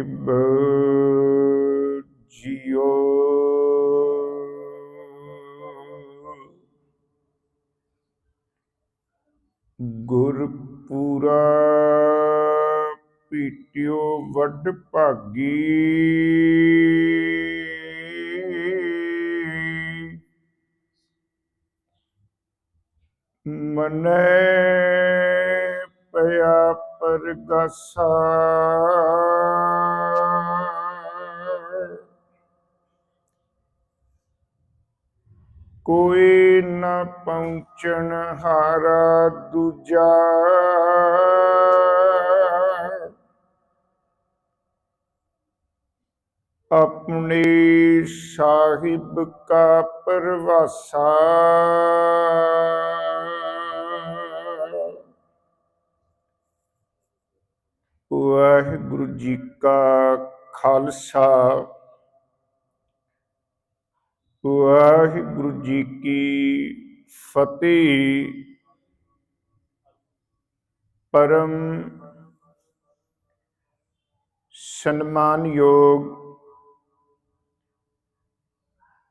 ਸਾਹਿਬ JIO ਗੁਰਪੂਰਾ ਪੀਟਿਓ ਵੱਡ ਭਾਗੀ ਮਨੈ ਪਿਆ ਪਰਗਾਸਾ ਪਹੁੰਚਣ ਹਾਰਾ ਦੂਜਾ। ਆਪਣੇ ਸਾਹਿਬ ਕਾ ਪਰਵਾਸਾ। ਵਾਹਿਗੁਰੂ ਜੀ ਕਾ ਖਾਲਸਾ। ਵਾਹਿਗੁਰੂ ਜੀ ਕੀ ਫਤਿਹ ਪਰਮ ਸਨਮਾਨਯੋਗ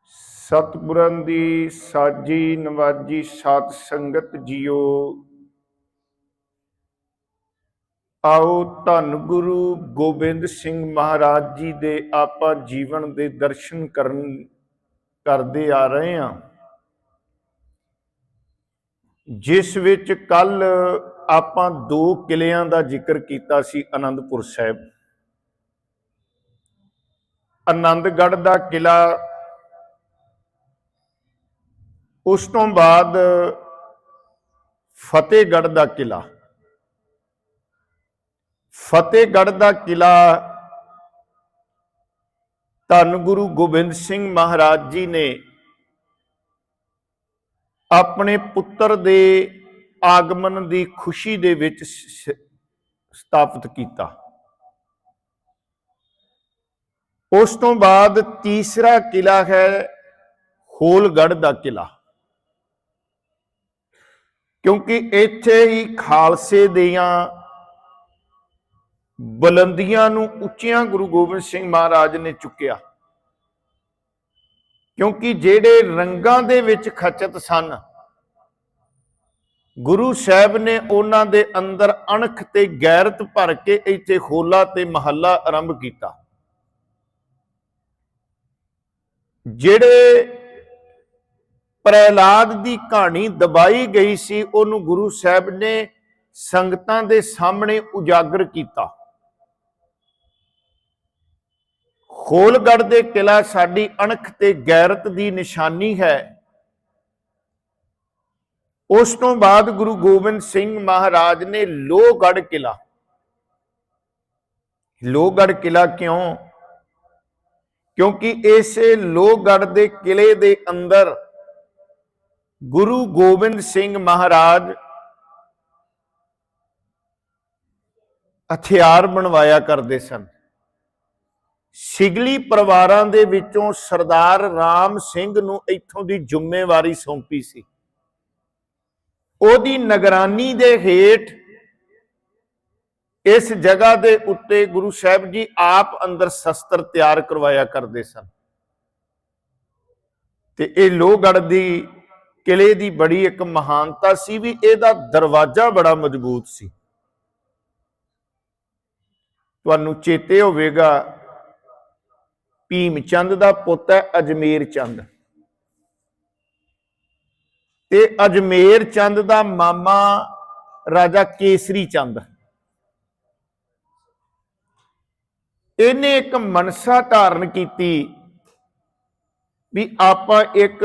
ਸਤਿਗੁਰਾਂ ਦੀ ਸਾਜੀ ਨਵਾਜੀ ਸਾਧ ਸੰਗਤ ਜੀਓ। ਆਓ ਧੰਨ ਗੁਰੂ ਗੋਬਿੰਦ ਸਿੰਘ ਮਹਾਰਾਜ ਜੀ ਦੇ ਆਪਾਂ ਜੀਵਨ ਦੇ ਦਰਸ਼ਨ ਕਰਨ ਕਰਦੇ ਆ ਰਹੇ ਹਾਂ। ਜਿਸ ਵਿੱਚ ਕੱਲ ਆਪਾਂ ਦੋ ਕਿਲਿਆਂ ਦਾ ਜ਼ਿਕਰ ਕੀਤਾ ਸੀ ਆਨੰਦਪੁਰ ਸਾਹਿਬ। ਆਨੰਦਗੜ੍ਹ ਦਾ ਕਿਲਾ ਉਸ ਤੋਂ ਬਾਅਦ ਫਤਿਹਗੜ੍ਹ ਦਾ ਕਿਲਾ ਫਤਿਹਗੜ੍ਹ ਦਾ ਕਿਲਾ ਧੰਨ ਗੁਰੂ ਗੋਬਿੰਦ ਸਿੰਘ ਮਹਾਰਾਜ ਜੀ ਨੇ ਆਪਣੇ ਪੁੱਤਰ ਦੇ ਆਗਮਨ ਦੀ ਖੁਸ਼ੀ ਦੇ ਵਿੱਚ ਸਥਾਪਿਤ ਕੀਤਾ। ਉਸ ਤੋਂ ਬਾਅਦ ਤੀਸਰਾ ਕਿਲਾ ਹੈ ਹੋਲਗੜ੍ਹ ਦਾ ਕਿਲਾ। ਕਿਉਂਕਿ ਇੱਥੇ ਹੀ ਖਾਲਸੇ ਦੀਆਂ ਬੁਲੰਦੀਆਂ ਨੂੰ ਉੱਚੀਆਂ ਗੁਰੂ ਗੋਬਿੰਦ ਸਿੰਘ ਮਹਾਰਾਜ ਨੇ ਚੁੱਕਿਆ। ਕਿਉਂਕਿ ਜਿਹੜੇ ਰੰਗਾਂ ਦੇ ਵਿੱਚ ਖਚਤ ਸਨ, ਗੁਰੂ ਸਾਹਿਬ ਨੇ ਉਹਨਾਂ ਦੇ ਅੰਦਰ ਅਣਖ ਤੇ ਗੈਰਤ ਭਰ ਕੇ ਇੱਥੇ ਹੋਲਾ ਤੇ ਮਹੱਲਾ ਆਰੰਭ ਕੀਤਾ। ਜਿਹੜੇ ਪ੍ਰਹਿਲਾਦ ਦੀ ਕਹਾਣੀ ਦਬਾਈ ਗਈ ਸੀ, ਉਹਨੂੰ ਗੁਰੂ ਸਾਹਿਬ ਨੇ ਸੰਗਤਾਂ ਦੇ ਸਾਹਮਣੇ ਉਜਾਗਰ ਕੀਤਾ। ਖੋਲਗੜ ਦੇ ਕਿਲਾ ਸਾਡੀ ਅਣਖ ਤੇ ਗੈਰਤ ਦੀ ਨਿਸ਼ਾਨੀ ਹੈ। ਉਸ ਤੋਂ ਬਾਅਦ ਗੁਰੂ ਗੋਬਿੰਦ ਸਿੰਘ ਮਹਾਰਾਜ ਨੇ ਲੋਹਗੜ ਕਿਲਾ ਲੋਹਗੜ ਕਿਲਾ ਕਿਉਂ? ਕਿਉਂਕਿ ਇਸੇ ਲੋਹਗੜ ਦੇ ਕਿਲੇ ਦੇ ਅੰਦਰ ਗੁਰੂ ਗੋਬਿੰਦ ਸਿੰਘ ਮਹਾਰਾਜ ਹਥਿਆਰ ਬਣਵਾਇਆ ਕਰਦੇ ਸਨ। ਸਿਗਲੀ ਪਰਿਵਾਰਾਂ ਦੇ ਵਿੱਚੋਂ ਸਰਦਾਰ ਰਾਮ ਸਿੰਘ ਨੂੰ ਇੱਥੋਂ ਦੀ ਜ਼ਿੰਮੇਵਾਰੀ ਸੌਂਪੀ ਸੀ। ਉਹਦੀ ਨਿਗਰਾਨੀ ਦੇ ਹੇਠ ਇਸ ਜਗ੍ਹਾ ਦੇ ਉੱਤੇ ਗੁਰੂ ਸਾਹਿਬ ਜੀ ਆਪ ਅੰਦਰ ਸ਼ਸਤਰ ਤਿਆਰ ਕਰਵਾਇਆ ਕਰਦੇ ਸਨ। ਤੇ ਇਹ ਲੋਹਗੜ ਦੀ ਕਿਲੇ ਦੀ ਬੜੀ ਇੱਕ ਮਹਾਨਤਾ ਸੀ ਵੀ ਇਹਦਾ ਦਰਵਾਜ਼ਾ ਬੜਾ ਮਜ਼ਬੂਤ ਸੀ। ਤੁਹਾਨੂੰ ਚੇਤੇ ਹੋਵੇਗਾ ਭੀਮ ਚੰਦ ਦਾ ਪੁੱਤ ਹੈ ਅਜਮੇਰ ਚੰਦ। ਤੇ ਅਜਮੇਰ ਚੰਦ ਦਾ ਮਾਮਾ ਰਾਜਾ ਕੇਸਰੀ ਚੰਦ। ਇਹਨੇ ਇੱਕ ਮਨਸਾ ਧਾਰਨ ਕੀਤੀ ਵੀ ਆਪਾਂ ਇੱਕ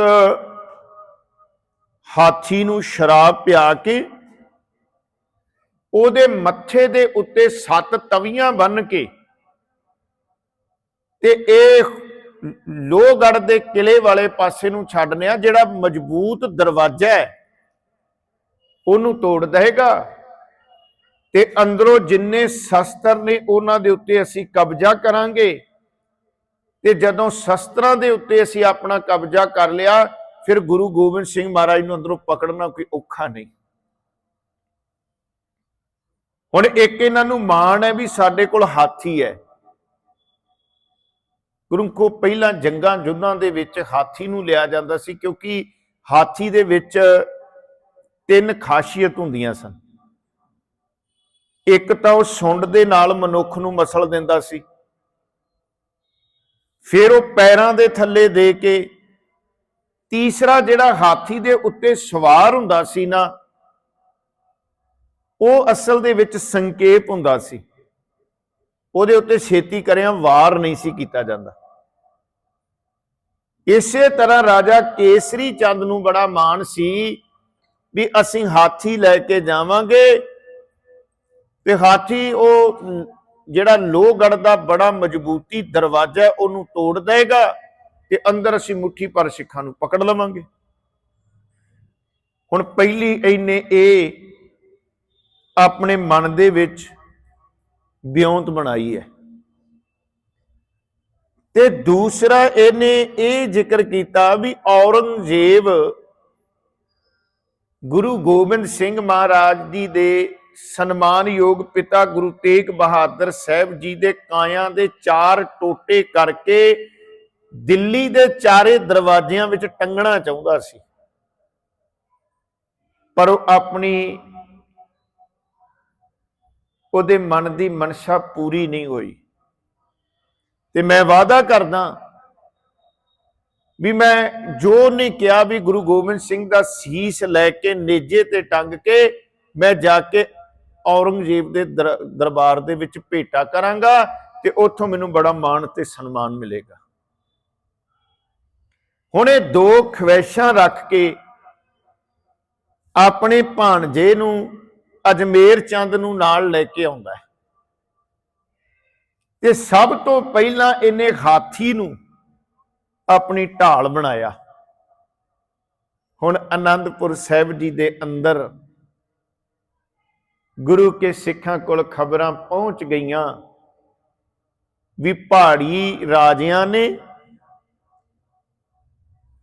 ਹਾਥੀ ਨੂੰ ਸ਼ਰਾਬ ਪਿਆ ਕੇ ਉਹਦੇ ਮੱਥੇ ਦੇ ਉੱਤੇ ਸੱਤ ਤਵੀਆਂ ਬੰਨ ਕੇ ਤੇ ਇਹ ਲੋਹਗੜ ਦੇ ਕਿਲੇ ਵਾਲੇ ਪਾਸੇ ਨੂੰ ਛੱਡਨੇ ਆ, ਜਿਹੜਾ ਮਜ਼ਬੂਤ ਦਰਵਾਜ਼ਾ ਹੈ, ਉਹਨੂੰ ਤੋੜ ਦੇਗਾ ਤੇ ਅੰਦਰੋਂ ਜਿੰਨੇ ਸ਼ਸਤਰ ਨੇ ਉਹਨਾਂ ਦੇ ਉੱਤੇ ਅਸੀਂ ਕਬਜ਼ਾ ਕਰਾਂਗੇ। ਤੇ ਜਦੋਂ ਸ਼ਸਤਰਾਂ ਦੇ ਉੱਤੇ ਅਸੀਂ ਆਪਣਾ ਕਬਜ਼ਾ ਕਰ ਲਿਆ, ਫਿਰ ਗੁਰੂ ਗੋਬਿੰਦ ਸਿੰਘ ਮਹਾਰਾਜ ਨੂੰ ਅੰਦਰੋਂ ਪਕੜਨਾ ਕੋਈ ਔਖਾ ਨਹੀਂ। ਹੁਣ ਇੱਕ ਇਹਨਾਂ ਨੂੰ ਮਾਣ ਹੈ ਵੀ ਸਾਡੇ ਕੋਲ ਹਾਥੀ ਹੈ। ਗੁਰਮਖੋ ਪਹਿਲਾਂ ਜੰਗਾਂ ਜੁੱਧਾਂ ਦੇ ਵਿੱਚ ਹਾਥੀ ਨੂੰ ਲਿਆ ਜਾਂਦਾ ਸੀ ਕਿਉਂਕਿ ਹਾਥੀ ਦੇ ਵਿੱਚ ਤਿੰਨ ਖਾਸੀਅਤ ਹੁੰਦੀਆਂ ਸਨ। ਇੱਕ ਤਾਂ ਉਹ ਸੁੰਡ ਦੇ ਨਾਲ ਮਨੁੱਖ ਨੂੰ ਮਸਲ ਦਿੰਦਾ ਸੀ। ਫਿਰ ਉਹ ਪੈਰਾਂ ਦੇ ਥੱਲੇ ਦੇ ਕੇ ਤੀਸਰਾ ਜਿਹੜਾ ਹਾਥੀ ਦੇ ਉੱਤੇ ਸਵਾਰ ਹੁੰਦਾ ਸੀ ਨਾ, ਉਹ ਅਸਲ ਦੇ ਵਿੱਚ ਸੰਕੇਪ ਹੁੰਦਾ ਸੀ। ਉਹਦੇ ਉੱਤੇ ਛੇਤੀ ਕਰਿਆ ਵਾਰ ਨਹੀਂ ਸੀ ਕੀਤਾ ਜਾਂਦਾ। ਇਸੇ ਤਰ੍ਹਾਂ ਰਾਜਾ ਕੇਸਰੀ ਚੰਦ ਨੂੰ ਬੜਾ ਮਾਣ ਸੀ ਵੀ ਅਸੀਂ ਹਾਥੀ ਲੈ ਕੇ ਜਾਵਾਂਗੇ ਤੇ ਹਾਥੀ ਉਹ ਜਿਹੜਾ ਲੋਹਗੜ ਦਾ ਬੜਾ ਮਜ਼ਬੂਤੀ ਦਰਵਾਜ਼ਾ ਉਹਨੂੰ ਤੋੜ ਦੇਗਾ ਤੇ ਅੰਦਰ ਅਸੀਂ ਮੁੱਠੀ ਪਰ ਸਿੱਖਾਂ ਨੂੰ ਪਕੜ ਲਵਾਂਗੇ। ਹੁਣ ਪਹਿਲੀ ਇਹਨੇ ਇਹ ਆਪਣੇ ਮਨ ਦੇ ਵਿੱਚ ਬਿਉਂਤ ਬਣਾਈ ਹੈ। ਤੇ ਦੂਸਰਾ ਇਹਨੇ ਇਹ ਜ਼ਿਕਰ ਕੀਤਾ ਵੀ ਔਰੰਗਜ਼ੇਬ ਗੁਰੂ ਗੋਬਿੰਦ ਸਿੰਘ ਮਹਾਰਾਜ ਜੀ ਦੇ ਸਨਮਾਨਯੋਗ ਪਿਤਾ ਗੁਰੂ ਤੇਗ ਬਹਾਦਰ ਸਾਹਿਬ ਜੀ ਦੇ ਕਾਇਆ ਦੇ ਚਾਰ ਟੋਟੇ ਕਰਕੇ ਦਿੱਲੀ ਦੇ ਚਾਰੇ ਦਰਵਾਜ਼ਿਆਂ ਵਿੱਚ ਟੰਗਣਾ ਚਾਹੁੰਦਾ ਸੀ। ਪਰ ਉਹ ਆਪਣੀ ਉਹਦੇ ਮਨ ਦੀ ਮਨਸ਼ਾ ਪੂਰੀ ਨਹੀਂ ਹੋਈ। ਤੇ ਮੈਂ ਵਾਅਦਾ ਕਰਦਾ ਵੀ ਮੈਂ ਜੋ ਨੇ ਕਿਹਾ ਵੀ ਗੁਰੂ ਗੋਬਿੰਦ ਸਿੰਘ ਦਾ ਸੀਸ ਲੈ ਕੇ ਨੇਜੇ ਤੇ ਟੰਗ ਕੇ ਮੈਂ ਜਾ ਕੇ ਔਰੰਗਜ਼ੇਬ ਦੇ ਦਰ- ਦਰਬਾਰ ਦੇ ਵਿੱਚ ਭੇਟਾ ਕਰਾਂਗਾ ਤੇ ਉੱਥੋਂ ਮੈਨੂੰ ਬੜਾ ਮਾਣ ਤੇ ਸਨਮਾਨ ਮਿਲੇਗਾ। ਹੁਣ ਇਹ ਦੋ ਖਵੈਸ਼ਾਂ ਰੱਖ ਕੇ ਆਪਣੇ ਭਾਣਜੇ ਨੂੰ ਅਜਮੇਰ ਚੰਦ ਨੂੰ ਨਾਲ ਲੈ ਕੇ ਆਉਂਦਾ ਹੈ। ਤੇ ਸਭ ਤੋਂ ਪਹਿਲਾਂ ਇਹਨੇ ਹਾਥੀ ਨੂੰ ਆਪਣੀ ਢਾਲ ਬਣਾਇਆ। ਹੁਣ ਆਨੰਦਪੁਰ ਸਾਹਿਬ ਜੀ ਦੇ ਅੰਦਰ ਗੁਰੂ ਕੇ ਸਿੱਖਾਂ ਕੋਲ ਖਬਰਾਂ ਪਹੁੰਚ ਗਈਆਂ ਵੀ ਪਹਾੜੀ ਰਾਜਿਆਂ ਨੇ,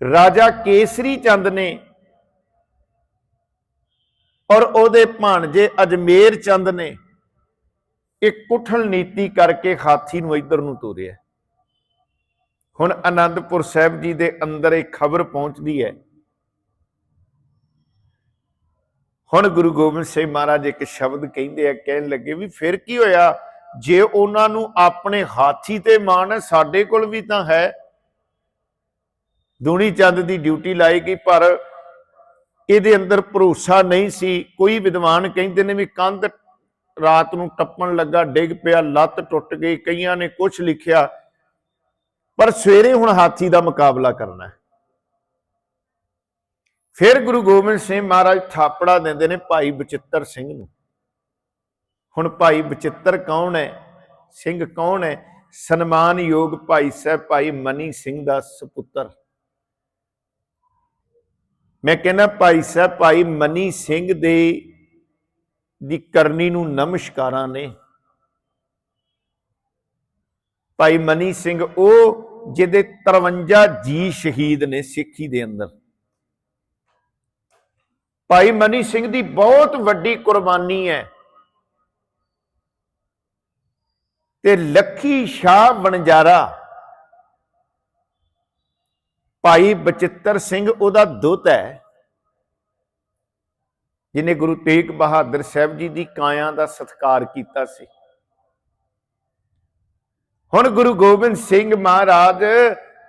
ਰਾਜਾ ਕੇਸਰੀ ਚੰਦ ਨੇ ਔਰ ਉਹਦੇ ਭਾਣਜੇ ਅਜਮੇਰ ਚੰਦ ਨੇ ਇਹ ਕੁਠਲ ਨੀਤੀ ਕਰਕੇ ਹਾਥੀ ਨੂੰ ਇੱਧਰ ਨੂੰ ਤੋਰਿਆ। ਹੁਣ ਆਨੰਦਪੁਰ ਸਾਹਿਬ ਜੀ ਦੇ ਅੰਦਰ ਇਹ ਖਬਰ ਪਹੁੰਚਦੀ ਹੈ। ਹੁਣ ਗੁਰੂ ਗੋਬਿੰਦ ਸਿੰਘ ਮਹਾਰਾਜ ਇੱਕ ਸ਼ਬਦ ਕਹਿੰਦੇ ਆ, ਕਹਿਣ ਲੱਗੇ ਵੀ ਫਿਰ ਕੀ ਹੋਇਆ? ਜੇ ਉਹਨਾਂ ਨੂੰ ਆਪਣੇ ਹਾਥੀ ਤੇ ਮਾਣ ਹੈ, ਸਾਡੇ ਕੋਲ ਵੀ ਤਾਂ ਹੈ। ਦੂਣੀ ਚੰਦ ਦੀ ਡਿਊਟੀ ਲਾਈ ਗਈ, ਪਰ ਇਹਦੇ ਅੰਦਰ ਭਰੋਸਾ ਨਹੀਂ ਸੀ। ਕੋਈ ਵਿਦਵਾਨ ਕਹਿੰਦੇ ਨੇ ਵੀ ਕੰਧ ਰਾਤ ਨੂੰ ਟੱਪਣ ਲੱਗਾ, ਡਿੱਗ ਪਿਆ, ਲੱਤ ਟੁੱਟ ਗਈ, ਕਈਆਂ ਨੇ ਕੁਝ ਲਿਖਿਆ, ਪਰ ਸਵੇਰੇ ਹੁਣ ਹਾਥੀ ਦਾ ਮੁਕਾਬਲਾ ਕਰਨਾ ਹੈ। ਫਿਰ ਗੁਰੂ ਗੋਬਿੰਦ ਸਿੰਘ ਮਹਾਰਾਜ ਥਾਪੜਾ ਦਿੰਦੇ ਨੇ ਭਾਈ ਬਚਿੱਤਰ ਸਿੰਘ ਨੂੰ। ਹੁਣ ਭਾਈ ਬਚਿੱਤਰ ਕੌਣ ਹੈ? ਸਿੰਘ ਕੌਣ ਹੈ? ਸਨਮਾਨਯੋਗ ਭਾਈ ਸਾਹਿਬ, ਭਾਈ ਮਨੀ ਸਿੰਘ ਦਾ ਸੁਪੁੱਤਰ। ਮੈਂ ਕਹਿੰਦਾ ਭਾਈ ਸਾਹਿਬ, ਭਾਈ ਮਨੀ ਸਿੰਘ ਦੇ ਦੀ ਕਰਨੀ ਨੂੰ ਨਮਸਕਾਰਾਂ ਨੇ। ਭਾਈ ਮਨੀ ਸਿੰਘ, ਉਹ ਜਿਹਦੇ 53 ਜੀ ਸ਼ਹੀਦ ਨੇ ਸਿੱਖੀ ਦੇ ਅੰਦਰ। ਭਾਈ ਮਨੀ ਸਿੰਘ ਦੀ ਬਹੁਤ ਵੱਡੀ ਕੁਰਬਾਨੀ ਹੈ। ਤੇ ਲੱਖੀ ਸ਼ਾਹ ਬਣਜਾਰਾ ਭਾਈ ਬਚਿੱਤਰ ਸਿੰਘ, ਉਹਦਾ ਦੁੱਤ ਹੈ। ਜਿਨੇ ਗੁਰੂ ਤੇਗ ਬਹਾਦਰ ਸਾਹਿਬ ਜੀ ਦੀ ਕਾਇਆ ਦਾ ਸਤਿਕਾਰ ਕੀਤਾ ਸੀ। ਹੁਣ ਗੁਰੂ ਗੋਬਿੰਦ ਸਿੰਘ ਮਹਾਰਾਜ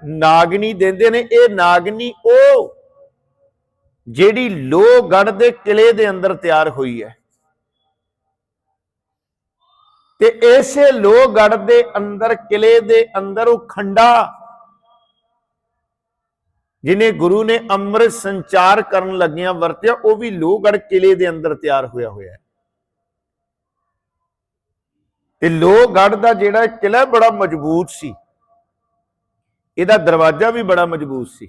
ਨਾਗਣੀ ਦਿੰਦੇ ਨੇ, ਇਹ ਨਾਗਣੀ ਉਹ ਜਿਹੜੀ ਲੋਹਗੜ ਦੇ ਕਿਲੇ ਦੇ ਅੰਦਰ ਤਿਆਰ ਹੋਈ ਹੈ। ਤੇ ਇਸੇ ਲੋਹਗੜ ਦੇ ਅੰਦਰ ਕਿਲੇ ਦੇ ਅੰਦਰ ਉਹ ਖੰਡਾ ਜਿਨੇ ਗੁਰੂ ਨੇ ਅੰਮ੍ਰਿਤ ਸੰਚਾਰ ਕਰਨ ਲੱਗਿਆਂ ਵਰਤਿਆ, ਉਹ ਵੀ ਲੋਹਗੜ ਕਿਲੇ ਦੇ ਅੰਦਰ ਤਿਆਰ ਹੋਇਆ ਹੋਇਆ ਹੈ। ਤੇ ਲੋਹਗੜ ਦਾ ਜਿਹੜਾ ਕਿਲਾ ਬੜਾ ਮਜ਼ਬੂਤ ਸੀ। ਇਹਦਾ ਦਰਵਾਜ਼ਾ ਵੀ ਬੜਾ ਮਜ਼ਬੂਤ ਸੀ।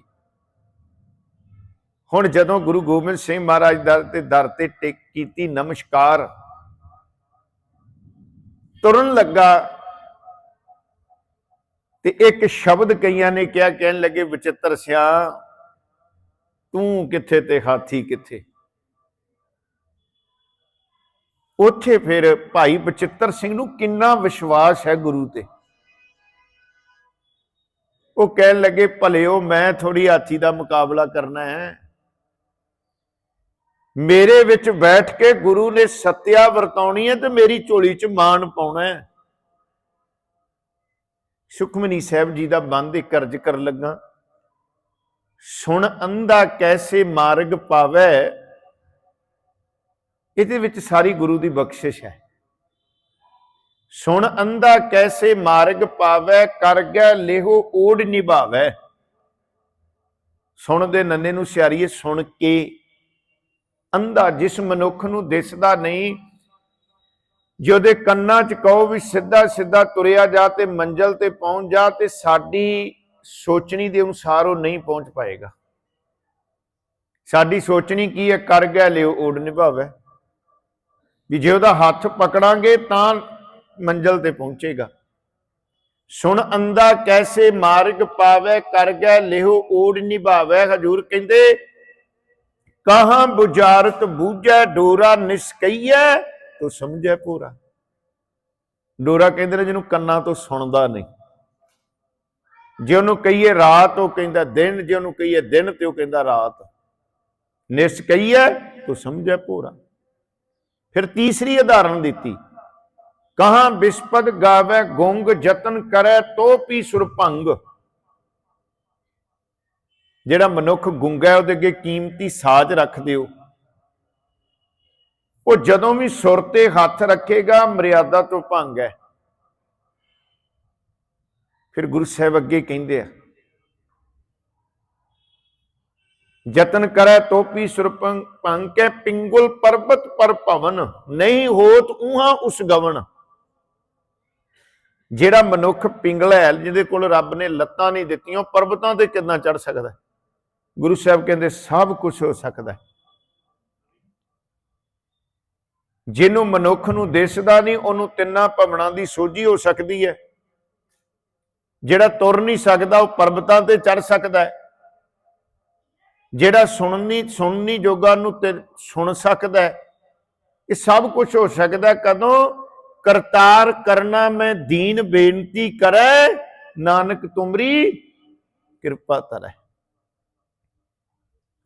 ਹੁਣ ਜਦੋਂ ਗੁਰੂ ਗੋਬਿੰਦ ਸਿੰਘ ਮਹਾਰਾਜ ਦਾ ਤੇ, ਦਰ ਤੇ ਟਿਕ ਕੀਤੀ ਨਮਸਕਾਰ, ਤੁਰਨ ਲੱਗਾ ਤੇ ਇੱਕ ਸ਼ਬਦ ਕਈਆਂ ਨੇ ਕਿਹਾ, ਕਹਿਣ ਲੱਗੇ, ਵਿਚਿੱਤਰ ਸਿਆ, ਤੂੰ ਕਿੱਥੇ ਤੇ ਹਾਥੀ ਕਿੱਥੇ? ਉੱਥੇ ਫਿਰ ਭਾਈ ਬਚਿੱਤਰ ਸਿੰਘ ਨੂੰ ਕਿੰਨਾ ਵਿਸ਼ਵਾਸ ਹੈ ਗੁਰੂ ਤੇ। ਉਹ ਕਹਿਣ ਲੱਗੇ, ਭਲਿਓ, ਮੈਂ ਥੋੜੀ ਹਾਥੀ ਦਾ ਮੁਕਾਬਲਾ ਕਰਨਾ ਹੈ। ਮੇਰੇ ਵਿੱਚ ਬੈਠ ਕੇ ਗੁਰੂ ਨੇ ਸਤਿਆ ਵਰਤਾਉਣੀ ਹੈ ਤੇ ਮੇਰੀ ਝੋਲੀ 'ਚ ਮਾਣ ਪਾਉਣਾ ਹੈ। ਸੁਖਮਨੀ ਸਾਹਿਬ ਜੀ ਦਾ ਬੰਦ ਇੱਕ ਅਰਜ ਕਰਨ ਲੱਗਾ। ਸੁਣ ਅੰਧਾ ਕੈਸੇ ਮਾਰਗ ਪਾਵੇ, ਇਹਦੇ ਵਿੱਚ ਸਾਰੀ ਗੁਰੂ ਦੀ ਬਖਸ਼ਿਸ਼ ਹੈ। ਸੁਣ ਅੰਧਾ ਕੈਸੇ ਮਾਰਗ ਪਾਵੇ, ਕਰ ਗਿਆ ਲੇਹੋ ਓੜ ਨਿਭਾਵੇ। ਸੁਣਦੇ ਨੰਨੇ ਨੂੰ ਸਿਆਰੀਏ, ਸੁਣ ਕੇ ਅੰਧਾ ਜਿਸ ਮਨੁੱਖ ਨੂੰ ਦਿਸਦਾ ਨਹੀਂ ਜੇ ਉਹਦੇ ਕੰਨਾਂ 'ਚ ਕਹੋ ਵੀ ਸਿੱਧਾ ਸਿੱਧਾ ਤੁਰਿਆ ਜਾ ਤੇ ਮੰਜ਼ਲ ਤੇ ਪਹੁੰਚ ਜਾ ਤੇ ਸਾਡੀ ਸੋਚਣੀ ਦੇ ਅਨੁਸਾਰ ਉਹ ਨਹੀਂ ਪਹੁੰਚ ਪਾਏਗਾ। ਸਾਡੀ ਸੋਚਣੀ ਕੀ ਹੈ? ਕਰ ਗਿਆ, ਲਿਓ ਓੜ ਨਿਭਾਵੇ। ਵੀ ਜੇ ਉਹਦਾ ਹੱਥ ਪਕੜਾਂਗੇ ਤਾਂ ਮੰਜ਼ਲ ਤੇ ਪਹੁੰਚੇਗਾ। ਸੁਣ ਅੰਦਾ ਕੈਸੇ ਮਾਰਗ ਪਾਵੇ, ਕਰ ਗਿਆ ਲਿਹੋ ਓੜ ਨਿਭਾਵੇ। ਹਜੂਰ ਕਹਿੰਦੇ, ਕਹਾਂ ਬੁਝਾਰਤ ਬੂਝੈ, ਡੋਰਾ ਨਿਸਕਈਐ ਤੋ ਸਮਝੈ ਪੂਰਾ? ਡੋਰਾ ਕਹਿੰਦੇ ਨੇ ਜਿਹਨੂੰ ਕੰਨਾਂ ਤੋਂ ਸੁਣਦਾ ਨਹੀਂ। ਜੇ ਉਹਨੂੰ ਕਹੀਏ ਰਾਤ, ਉਹ ਕਹਿੰਦਾ ਦਿਨ, ਜੇ ਉਹਨੂੰ ਕਹੀਏ ਦਿਨ ਤੇ ਉਹ ਕਹਿੰਦਾ ਰਾਤ। ਨਿਸਕਈਐ ਤੋ ਸਮਝੈ ਪੂਰਾ। ਫਿਰ ਤੀਸਰੀ ਉਦਾਹਰਣ ਦਿੱਤੀ। ਕਹਾਂ ਬਿਸਪਦ ਗਾਵੇ, ਗੁੰਗ ਯਤਨ ਕਰੈ, ਤੋ ਪੀ ਸੁਰਭੰਗ ਜਿਹੜਾ ਮਨੁੱਖ ਗੁੰਗਾ ਹੈ ਉਹਦੇ ਅੱਗੇ ਕੀਮਤੀ ਸਾਜ਼ ਰੱਖ ਦਿਓ। ਉਹ ਜਦੋਂ ਵੀ ਸੁਰ ਤੇ ਹੱਥ ਰੱਖੇਗਾ, ਮਰਿਆਦਾ ਤੋਂ ਭੰਗ ਹੈ। ਫਿਰ ਗੁਰੂ ਸਾਹਿਬ ਅੱਗੇ ਕਹਿੰਦੇ ਆ, ਯਤਨ ਕਰੈ ਤੋਪੀ ਸੁਰਪੰਗ ਭੰਗ ਕੇ, ਪਿੰਗੁਲ ਪਰਬਤ ਪਰ ਭਵਨ, ਨਹੀਂ ਹੋਤ ਉਹਾਂ ਉਸ ਗਵਨ ਜਿਹੜਾ ਮਨੁੱਖ ਪਿੰਗਲਾ ਹੈ, ਜਿਹਦੇ ਕੋਲ ਰੱਬ ਨੇ ਲੱਤਾਂ ਨਹੀਂ ਦਿੱਤੀਆਂ, ਉਹ ਪਰਬਤਾਂ ਤੇ ਕਿੰਨਾ ਚੜ ਸਕਦਾ ਗੁਰੂ ਸਾਹਿਬ ਕਹਿੰਦੇ, ਸਭ ਕੁਝ ਹੋ ਸਕਦਾ ਹੈ। ਜਿਹਨੂੰ ਮਨੁੱਖ ਨੂੰ ਦਿਸਦਾ ਨਹੀਂ, ਉਹਨੂੰ ਤਿੰਨਾਂ ਭਵਨਾਂ ਦੀ ਸੋਝੀ ਹੋ ਸਕਦੀ ਹੈ। ਜਿਹੜਾ ਤੁਰ ਨਹੀਂ ਸਕਦਾ, ਉਹ ਪਰਬਤਾਂ ਤੇ ਚੜ ਸਕਦਾ ਹੈ। ਜਿਹੜਾ ਸੁਣਨੀ ਸੁਣਨੀ ਜੋਗਾ ਨੂੰ ਤੇ ਸੁਣ ਸਕਦਾ ਹੈ, ਇਹ ਸਭ ਕੁਝ ਹੋ ਸਕਦਾ ਕਦੋਂ? ਕਰਤਾਰ ਕਰਨਾ ਮੈਂ ਦੀਨ ਬੇਨਤੀ ਕਰੈ, ਨਾਨਕ ਤੁਮਰੀ ਕਿਰਪਾ ਤਰੈ।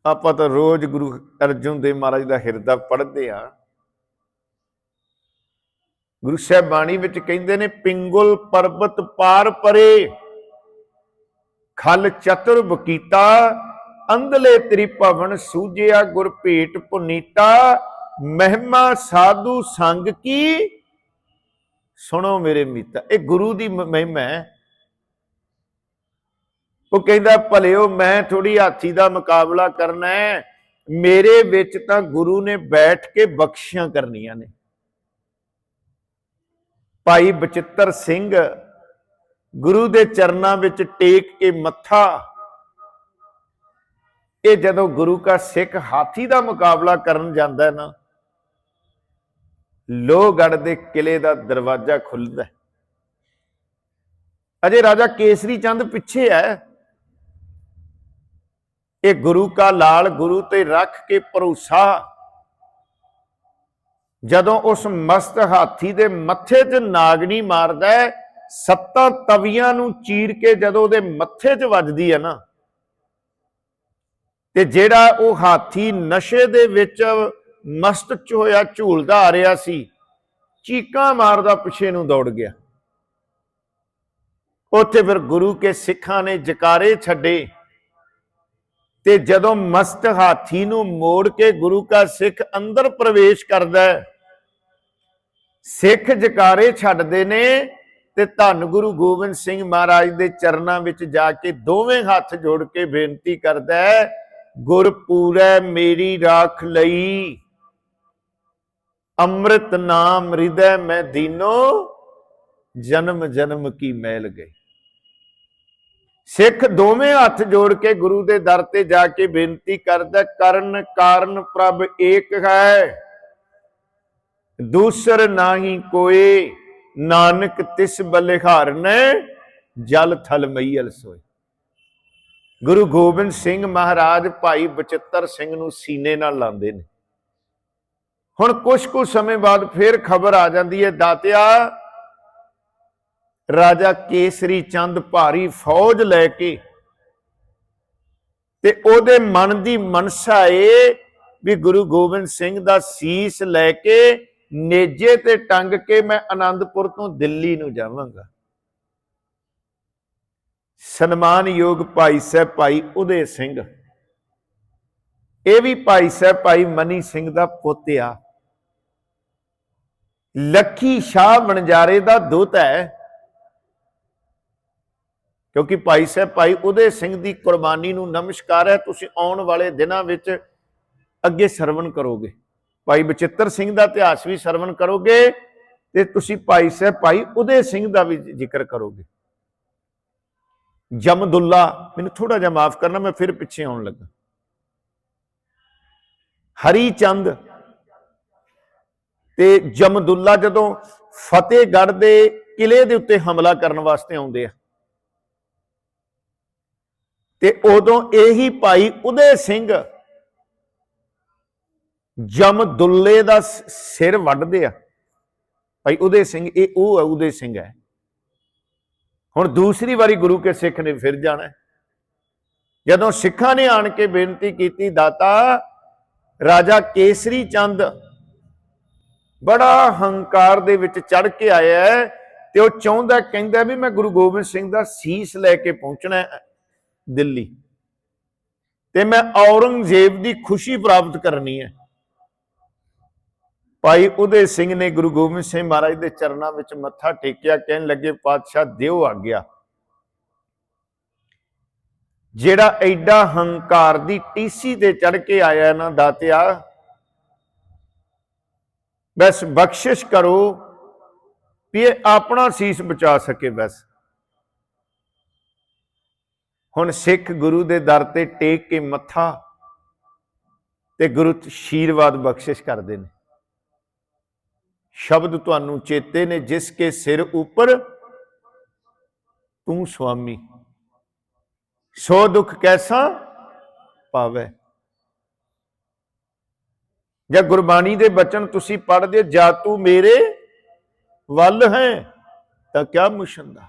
ਆਪਾਂ ਤਾਂ ਰੋਜ਼ ਗੁਰੂ ਅਰਜਨ ਦੇਵ ਮਹਾਰਾਜ ਦਾ ਹਿਰਦਾ ਪੜ੍ਹਦੇ ਆ ਗੁਰੂ ਸਾਹਿਬ ਬਾਣੀ ਵਿੱਚ ਕਹਿੰਦੇ ਨੇ, ਪਿੰਗੁਲ ਪਰਬਤ ਪਾਰ ਪਰੇ, ਖਲ ਚਤੁਰ ਬਕੀਤਾ ਅੰਧਲੇ ਤ੍ਰਿਭਵਨ ਸੂਜਿਆ ਗੁਰ ਭੇਟ ਪੁਨੀਤਾ, ਮਹਿਮਾ ਸਾਧੂ ਸੰਗ ਕੀ? ਸੁਣੋ ਮੇਰੇ ਮੀਤਾ, ਇਹ ਗੁਰੂ ਦੀ ਮਹਿਮਾ ਹੈ। ਉਹ ਕਹਿੰਦਾ, ਭਲਿਓ ਮੈਂ ਥੋੜੀ ਹਾਥੀ ਦਾ ਮੁਕਾਬਲਾ ਕਰਨਾ ਹੈ, ਮੇਰੇ ਵਿੱਚ ਤਾਂ ਗੁਰੂ ਨੇ ਬੈਠ ਕੇ ਬਖਸ਼ੀਆਂ ਕਰਨੀਆਂ ਨੇ। ਭਾਈ ਬਚਿੱਤਰ ਸਿੰਘ, ਗੁਰੂ ਦੇ ਚਰਨਾਂ ਵਿੱਚ ਟੇਕ ਕੇ ਮੱਥਾ। ਇਹ ਜਦੋਂ ਗੁਰੂ ਕਾ ਸਿੱਖ ਹਾਥੀ ਦਾ ਮੁਕਾਬਲਾ ਕਰਨ ਜਾਂਦਾ ਹੈ ਨਾ ਲੋਹਗੜ ਦੇ ਕਿਲੇ ਦਾ ਦਰਵਾਜ਼ਾ ਖੁੱਲਦਾ ਅਜੇ ਰਾਜਾ ਕੇਸਰੀ ਚੰਦ ਪਿੱਛੇ ਹੈ। ਇਹ ਗੁਰੂ ਕਾ ਲਾਲ ਗੁਰੂ ਤੇ ਰੱਖ ਕੇ ਭਰੋਸਾ ਜਦੋਂ ਉਸ ਮਸਤ ਹਾਥੀ ਦੇ ਮੱਥੇ 'ਚ ਨਾਗਣੀ ਮਾਰਦਾ ਹੈ, ਸੱਤਾਂ ਤਵੀਆਂ ਨੂੰ ਚੀਰ ਕੇ ਜਦੋਂ ਉਹਦੇ ਮੱਥੇ 'ਚ ਵੱਜਦੀ ਹੈ ਨਾ, ਤੇ ਜਿਹੜਾ ਉਹ ਹਾਥੀ ਨਸ਼ੇ ਦੇ ਵਿੱਚ ਮਸਤ ਚ ਹੋਇਆ, ਝੂਲਦਾ ਆ ਰਿਹਾ ਸੀ, ਚੀਕਾਂ ਮਾਰਦਾ ਪਿੱਛੇ ਨੂੰ ਦੌੜ ਗਿਆ। ਉੱਥੇ ਫਿਰ ਗੁਰੂ ਕੇ ਸਿੱਖਾਂ ਨੇ ਜਕਾਰੇ ਛੱਡੇ। ਤੇ ਜਦੋਂ ਮਸਤ ਹਾਥੀ ਨੂੰ ਮੋੜ ਕੇ ਗੁਰੂ ਕਾ ਸਿੱਖ ਅੰਦਰ ਪ੍ਰਵੇਸ਼ ਕਰਦਾ ਹੈ, ਸਿੱਖ ਜਕਾਰੇ ਛੱਡਦੇ ਨੇ ਤੇ ਧੰਨ ਗੁਰੂ ਗੋਬਿੰਦ ਸਿੰਘ ਮਹਾਰਾਜ ਦੇ ਚਰਨਾਂ ਵਿੱਚ ਜਾ ਕੇ ਦੋਵੇਂ ਹੱਥ ਜੋੜ ਕੇ ਬੇਨਤੀ ਕਰਦਾ ਹੈ ਗੁਰ ਮੇਰੀ ਰਾਖ ਲਈ, ਅੰਮ੍ਰਿਤ ਨਾਮ ਹਿਰਦੈ ਮੈਂ ਦੀਨੋ, ਜਨਮ ਜਨਮ ਕੀ ਮੈਲ ਗਈ ਸਿੱਖ ਦੋਵੇਂ ਹੱਥ ਜੋੜ ਕੇ ਗੁਰੂ ਦੇ ਦਰ ਤੇ ਜਾ ਕੇ ਬੇਨਤੀ ਕਰਦਾ, ਕਰਨ ਕਾਰਨ ਪ੍ਰਭ ਏਕ ਹੈ। ਦੂਸਰ ਨਾਹੀ ਕੋਏ, ਨਾਨਕ ਤਿਸ ਬਲਿਹਾਰਨੈ, ਜਲ ਥਲ ਮਈਲ ਸੋਏ ਗੁਰੂ ਗੋਬਿੰਦ ਸਿੰਘ ਮਹਾਰਾਜ ਭਾਈ ਬਚਿੱਤਰ ਸਿੰਘ ਨੂੰ ਸੀਨੇ ਨਾਲ ਲਾਉਂਦੇ ਨੇ। ਹੁਣ ਕੁਝ ਕੁ ਸਮੇਂ ਬਾਅਦ ਫੇਰ ਖਬਰ ਆ ਜਾਂਦੀ ਹੈ, ਦਾਤਿਆ ਰਾਜਾ ਕੇਸਰੀ ਚੰਦ ਭਾਰੀ ਫੌਜ ਲੈ ਕੇ ਤੇ ਉਹਦੇ ਮਨ ਦੀ ਮਨਸਾ ਏ ਵੀ ਗੁਰੂ ਗੋਬਿੰਦ ਸਿੰਘ ਦਾ ਸੀਸ ਲੈ ਕੇ ਨੇਜੇ ਤੇ ਟੰਗ ਕੇ ਮੈਂ ਆਨੰਦਪੁਰ ਤੋਂ ਦਿੱਲੀ ਨੂੰ ਜਾਵਾਂਗਾ। ਸਨਮਾਨਯੋਗ ਭਾਈ ਸਾਹਿਬ ਭਾਈ ਉਦੇ ਸਿੰਘ। ਇਹ ਵੀ ਭਾਈ ਸਾਹਿਬ ਭਾਈ ਮਨੀ ਸਿੰਘ ਦਾ ਪੁੱਤ ਆ ਲੱਖੀ ਸ਼ਾਹ ਵਣਜਾਰੇ ਦਾ ਦੋਤ ਹੈ। ਕਿਉਂਕਿ ਭਾਈ ਸਾਹਿਬ, ਭਾਈ ਉਦੇ ਸਿੰਘ ਦੀ ਕੁਰਬਾਨੀ ਨੂੰ ਨਮਸਕਾਰ ਹੈ, ਤੁਸੀਂ ਆਉਣ ਵਾਲੇ ਦਿਨਾਂ ਵਿੱਚ ਅੱਗੇ ਸਰਵਣ ਕਰੋਗੇ। ਭਾਈ ਬਚਿੱਤਰ ਸਿੰਘ ਦਾ ਇਤਿਹਾਸ ਵੀ ਸਰਵਣ ਕਰੋਗੇ ਤੇ ਤੁਸੀਂ ਭਾਈ ਸਾਹਿਬ, ਭਾਈ ਉਦੇ ਸਿੰਘ ਦਾ ਵੀ ਜ਼ਿਕਰ ਕਰੋਗੇ। ਜਮਦੁੱਲਾ, ਮੈਨੂੰ ਥੋੜਾ ਜਿਹਾ ਮਾਫ ਕਰਨਾ, ਮੈਂ ਫਿਰ ਪਿੱਛੇ ਆਉਣ ਲੱਗਾ। ਹਰੀ ਚੰਦ ਤੇ ਜਮਦੁੱਲਾ ਜਦੋਂ ਫਤਿਹਗੜ੍ਹ ਦੇ ਕਿਲੇ ਦੇ ਉੱਤੇ ਹਮਲਾ ਕਰਨ ਵਾਸਤੇ ਆਉਂਦੇ ਆ ਤੇ ਉਦੋਂ ਇਹੀ ਭਾਈ ਉਦੇ ਸਿੰਘ ਜਮਦੁੱਲੇ ਦਾ ਸਿਰ ਵੱਢਦੇ ਆ। ਭਾਈ ਉਦੇ ਸਿੰਘ, ਇਹ ਉਹ ਹੈ ਉਦੇ ਸਿੰਘ ਹੈ। ਹੁਣ ਦੂਸਰੀ ਵਾਰੀ ਗੁਰੂ ਕੇ ਸਿੱਖ ਨੇ ਫਿਰ ਜਾਣਾ ਜਦੋਂ ਸਿੱਖਾਂ ਨੇ ਆਣ ਕੇ ਬੇਨਤੀ ਕੀਤੀ, ਦਾਤਾ, ਰਾਜਾ ਕੇਸਰੀ ਚੰਦ ਬੜਾ ਹੰਕਾਰ ਦੇ ਵਿੱਚ ਚੜ ਕੇ ਆਇਆ ਤੇ ਉਹ ਚਾਹੁੰਦਾ, ਕਹਿੰਦਾ ਵੀ ਮੈਂ ਗੁਰੂ ਗੋਬਿੰਦ ਸਿੰਘ ਦਾ ਸੀਸ ਲੈ ਕੇ ਪਹੁੰਚਣਾ ਹੈ। ਦਿੱਲੀ। ਤੇ ਮੈਂ ਔਰੰਗਜ਼ੇਬ ਦੀ ਖੁਸ਼ੀ ਪ੍ਰਾਪਤ ਕਰਨੀ ਹੈ। ਭਾਈ ਉਦੇ ਸਿੰਘ ਨੇ ਗੁਰੂ ਗੋਬਿੰਦ ਸਿੰਘ ਮਹਾਰਾਜ ਦੇ ਚਰਨਾਂ ਵਿੱਚ ਮੱਥਾ ਟੇਕਿਆ, ਕਹਿਣ ਲੱਗੇ, ਪਾਤਸ਼ਾਹ, ਦਿਓ ਆ ਗਿਆ ਜਿਹੜਾ ਐਡਾ ਹੰਕਾਰ ਦੀ ਟੀਸੀ ਤੇ ਚੜ ਕੇ ਆਇਆ ਨਾ ਦਾਤਿਆ, ਬਸ ਬਖਸ਼ਿਸ਼ ਕਰੋ ਵੀ ਇਹ ਆਪਣਾ ਸੀਸ ਬਚਾ ਸਕੇ ਬਸ। ਹੁਣ ਸਿੱਖ ਗੁਰੂ ਦੇ ਦਰ ਤੇ ਟੇਕ ਕੇ ਮੱਥਾ ਤੇ ਗੁਰੂ ਅਸ਼ੀਰਵਾਦ ਬਖਸ਼ਿਸ਼ ਕਰਦੇ ਨੇ। ਸ਼ਬਦ ਤੁਹਾਨੂੰ ਚੇਤੇ ਨੇ, ਜਿਸ ਕੇ ਸਿਰ ਉੱਪਰ ਤੂੰ ਸੁਆਮੀ। ਸੋ ਦੁੱਖ ਕੈਸਾ ਪਾਵੇ? ਜਾਂ ਗੁਰਬਾਣੀ ਦੇ ਬਚਨ ਤੁਸੀਂ ਪੜ੍ਹਦੇ ਜਾ ਤੂੰ ਮੇਰੇ ਵੱਲ ਹੈ, ਤਾਂ ਕਿਆ ਮੁਸ਼ੰਦਾ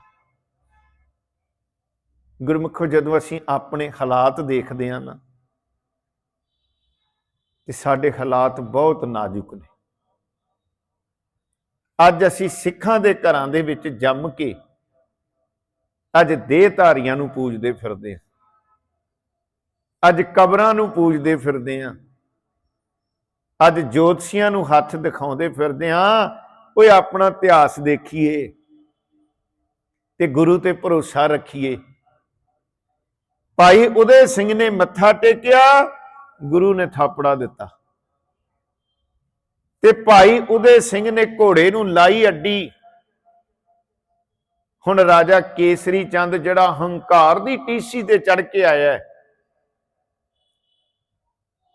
ਗੁਰਮੁਖੋ, ਜਦੋਂ ਅਸੀਂ ਆਪਣੇ ਹਾਲਾਤ ਦੇਖਦੇ ਹਾਂ ਨਾ, ਤੇ ਸਾਡੇ ਹਾਲਾਤ ਬਹੁਤ ਨਾਜ਼ੁਕ ਨੇ। ਅੱਜ ਅਸੀਂ ਸਿੱਖਾਂ ਦੇ ਘਰਾਂ ਦੇ ਵਿੱਚ ਜੰਮ ਕੇ ਅੱਜ ਦੇਹ ਧਾਰੀਆਂ ਨੂੰ ਪੂਜਦੇ ਫਿਰਦੇ ਹਾਂ। ਅੱਜ ਕਬਰਾਂ ਨੂੰ ਪੂਜਦੇ ਫਿਰਦੇ ਹਾਂ। ਅੱਜ ਜੋਤਸ਼ੀਆਂ ਨੂੰ ਹੱਥ ਦਿਖਾਉਂਦੇ ਫਿਰਦੇ ਹਾਂ, ਓਏ ਆਪਣਾ ਇਤਿਹਾਸ ਦੇਖੀਏ ਤੇ ਗੁਰੂ ਤੇ ਭਰੋਸਾ ਰੱਖੀਏ। ਭਾਈ ਉਦੇ ਸਿੰਘ ਨੇ ਮੱਥਾ ਟੇਕਿਆ, ਗੁਰੂ ਨੇ ਥਾਪੜਾ ਦਿੱਤਾ। ਤੇ ਭਾਈ ਉਦੇ ਸਿੰਘ ਨੇ ਘੋੜੇ ਨੂੰ ਲਾਈ ਅੱਡੀ। ਹੁਣ ਰਾਜਾ ਕੇਸਰੀ ਚੰਦ ਜਿਹੜਾ ਹੰਕਾਰ ਦੀ ਟੀਸੀ ਤੇ ਚੜ ਕੇ ਆਇਆ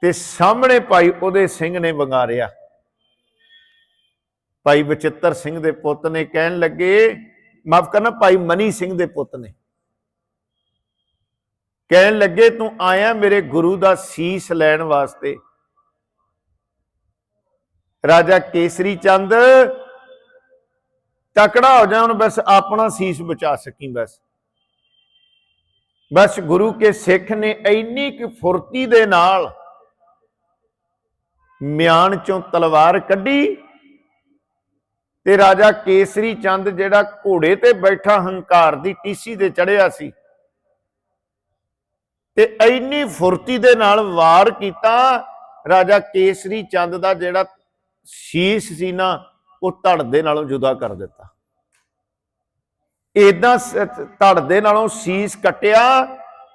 ਤੇ ਸਾਹਮਣੇ ਭਾਈ ਉਹਦੇ ਸਿੰਘ ਨੇ ਵੰਗਾਰਿਆ। ਭਾਈ ਬਚਿੱਤਰ ਸਿੰਘ ਦੇ ਪੁੱਤ ਨੇ ਕਹਿਣ ਲੱਗੇ, ਮਾਫ ਕਰਨਾ, ਭਾਈ ਮਨੀ ਸਿੰਘ ਦੇ ਪੁੱਤ ਨੇ। ਕਹਿਣ ਲੱਗੇ, ਤੂੰ ਆਇਆ ਮੇਰੇ ਗੁਰੂ ਦਾ ਸੀਸ ਲੈਣ ਵਾਸਤੇ। ਰਾਜਾ ਕੇਸਰੀ ਚੰਦ ਤਕੜਾ ਹੋ ਜਾ, ਹੁਣ ਬਸ ਆਪਣਾ ਸੀਸ ਬਚਾ ਸਕੀ ਬਸ। ਬਸ ਗੁਰੂ ਕੇ ਸਿੱਖ ਨੇ ਇੰਨੀ ਕਿ ਫੁਰਤੀ ਦੇ ਨਾਲ ਮਿਆਨ ਚੋਂ ਤਲਵਾਰ ਕੱਢੀ ਤੇ ਰਾਜਾ ਕੇਸਰੀ ਚੰਦ ਜਿਹੜਾ ਘੋੜੇ ਤੇ ਬੈਠਾ ਹੰਕਾਰ ਦੀ ਟੀਸੀ ਤੇ ਚੜਿਆ ਸੀ ਤੇ ਇੰਨੀ ਫੁਰਤੀ ਦੇ ਨਾਲ ਵਾਰ ਕੀਤਾ, ਰਾਜਾ ਕੇਸਰੀ ਚੰਦ ਦਾ ਜਿਹੜਾ ਸ਼ੀਸ਼ ਸੀ ਨਾ, ਉਹ ਧੜ ਦੇ ਨਾਲੋਂ ਜੁਦਾ ਕਰ ਦਿੱਤਾ। ਇਦਾਂ ਧੜ ਦੇ ਨਾਲੋਂ ਸੀਸ ਕੱਟਿਆ,